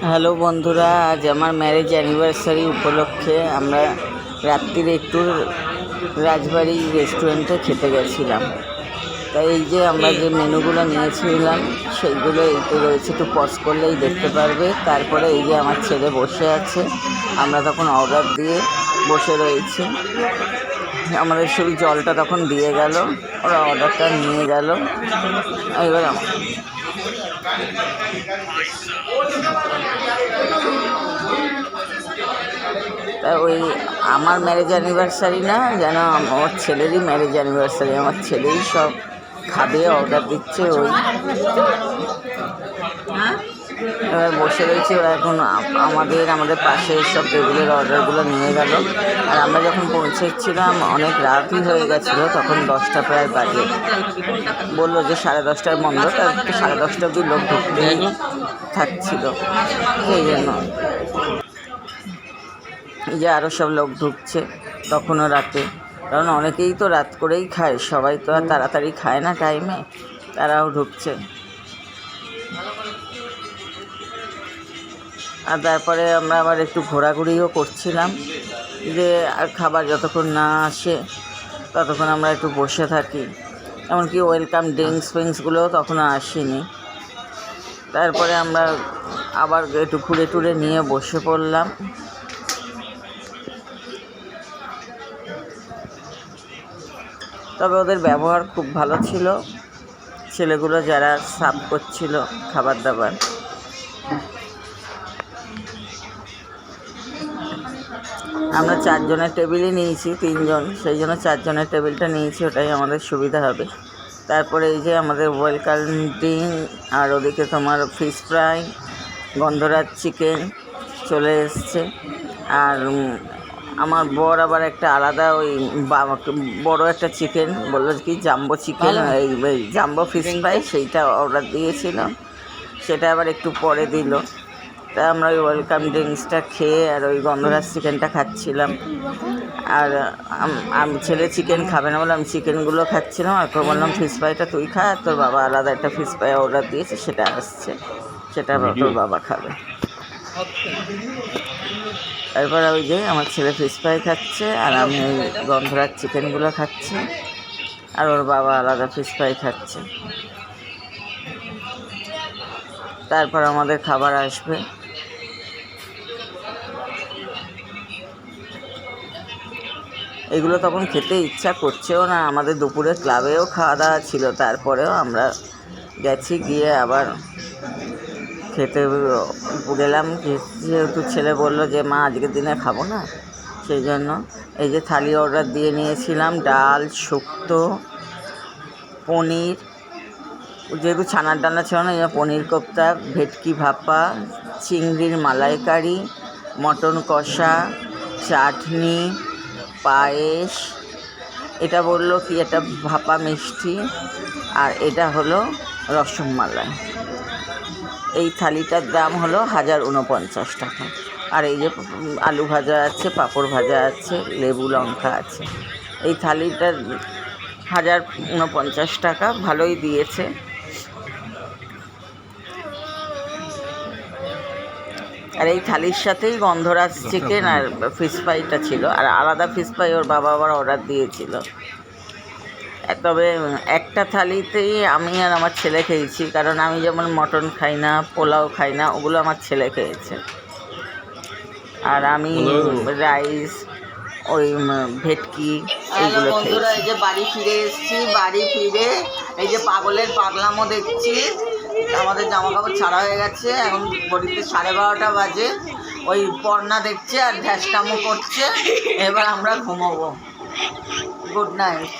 Hello বন্ধুরা, আজ আমার ম্যারেজ অ্যানিভার্সারি উপলক্ষে আমরা রাত্রিরে একটু রাজবাড়ি রেস্টুরেন্টে খেতে গেছিলাম। তাই এই যে আমরা যে মেনুগুলো নিয়েছিলাম, সেইগুলো এই তো রয়েছে, একটু পজ করলেই দেখতে পারবে। তারপরে এই যে আমার ছেলে বসে আছে, আমরা তখন অর্ডার দিয়ে বসে রয়েছি। আমাদের শুধু জলটা তখন দিয়ে গেল, ওরা অর্ডারটা নিয়ে গেল। এবার আম- তা ওই আমার ম্যারেজ অ্যানিভার্সারি না, যেন আমার ছেলেরই ম্যারেজ অ্যানিভার্সারি আমার ছেলেই সব খাবে অর্ডার দিচ্ছে ওই। এবার বসে রয়েছে, ওরা এখন আমাদের আমাদের পাশে সব টেবিলের অর্ডারগুলো নিয়ে গেল। আর আমরা যখন পৌঁছেছিলাম, অনেক রাতই হয়ে গেছিল, তখন দশটা প্রায় বাজে। বলল যে সাড়ে দশটায় বন্ধ তার সাড়ে দশটা অব্দি লোক ঢুকতেই থাকছিল, সেই জন্য। এই যে আরও সব লোক ঢুকছে, তখনও রাতে। কারণ অনেকেই তো রাত করেই খায়, সবাই তো আর তাড়াতাড়ি খায় না টাইমে তারাও ঢুকছে। আর তারপরে আমরা আবার একটু ঘোরাঘুরিও করছিলাম যে আর খাবার যতক্ষণ না আসে ততক্ষণ আমরা একটু বসে থাকি। এমনকি ওয়েলকাম ড্রিঙ্কস ফিঙ্কসগুলোও তখনও আসেনি। তারপরে আমরা আবার একটু ঘুরে টুরে নিয়ে বসে পড়লাম। তবে ওদের ব্যবহার খুব ভালো ছিল। ছেলেগুলো যারা সার্ভ করছিল খাবার দাবার। আমরা চারজনের টেবিলই নিয়েছি তিনজন। সেই জন্য চারজনের টেবিলটা নিয়েছি ওটাই আমাদের সুবিধা হবে। তারপরে এই যে আমাদের ওয়েলকাম ড্রিঙ্ক আর ওদিকে তোমার ফিশ ফ্রাই গন্ধরাজ চিকেন চলে এসছে। আর আমার বর আবার একটা আলাদা ওই বা- বড় একটা চিকেন বলল কি জাম্বো চিকেন এই এই জাম্বো ফিশ ফ্রাই সেইটা অর্ডার দিয়েছিল সেটা আবার একটু পরে দিল। তা আমরা ওই ওয়েলকাম ড্রিঙ্কসটা খেয়ে আর ওই গন্ধরাজ চিকেনটা খাচ্ছিলাম। আর আমি ছেলে চিকেন খাবে না বলে আমি চিকেনগুলো খাচ্ছিলাম আর বললাম ফিশ ফ্রাইটা তুই খা আর তোর বাবা আলাদা একটা ফিশ ফ্রাই অর্ডার দিয়েছে সেটা আসছে। সেটা তোর বাবা খাবে। তারপর ওই যে আমার ছেলে ফিশ ফ্রাই খাচ্ছে আর আমি ওই গন্ধরাজ চিকেনগুলো খাচ্ছি আর ওর বাবা আলাদা ফিশ ফ্রাই খাচ্ছে। তারপর আমাদের খাবার আসবে। এগুলো তখন খেতে ইচ্ছা করছেও না। আমাদের দুপুরে ক্লাবেও খাওয়া দাওয়া ছিল, তারপরেও আমরা গেছি, গিয়ে আবার খেতে গেলাম। যেহেতু ছেলে বলল যে, মা, আজকের দিনে খাব না? সেই জন্য এই যে থালি অর্ডার দিয়ে নিয়েছিলাম, ডাল, শুক্তো, পনির। যেহেতু ছানার ডালনা ছিল না পনির কোপ্তা, ভেটকি ভাপা, চিংড়ির মালাইকারি, মটন কষা, চাটনি পায়েস। এটা বলল কি, এটা ভাপা মিষ্টি, আর এটা হলো রসমালাই। এই থালিটার দাম হলো হাজার উনপঞ্চাশ টাকা। আর এই যে আলু ভাজা আছে, পাঁপড় ভাজা আছে, লেবু লঙ্কা আছে। এই থালিটার হাজার উনপঞ্চাশ টাকা ভালোই দিয়েছে। আর এই থালির সাথেই গন্ধরাজ চিকেন আর ফিশ ফ্রাইটা ছিল। আর আলাদা ফিশ ফ্রাই ওর বাবা আবার অর্ডার দিয়েছিল। আর তবে একটা থালিতেই আমি আর আমার ছেলে খেয়েছি কারণ আমি যেমন মটন খাই না পোলাও খাই না ওগুলো আমার ছেলে খেয়েছে। আর আমি রাইস ওই ভেটকি এইগুলো বন্ধুরা এই যে বাড়ি ফিরে এসেছি বাড়ি ফিরে এই যে পাগলের পাগলামো দেখছি। আমাদের জামা কাপড় ছাড়া হয়ে গেছে। এখন বডিতে সাড়ে বারোটা বাজে। ওই পর্ণা দেখছে আর ঢ্যাসটামো করছে। এবার আমরা ঘুমাবো। Good night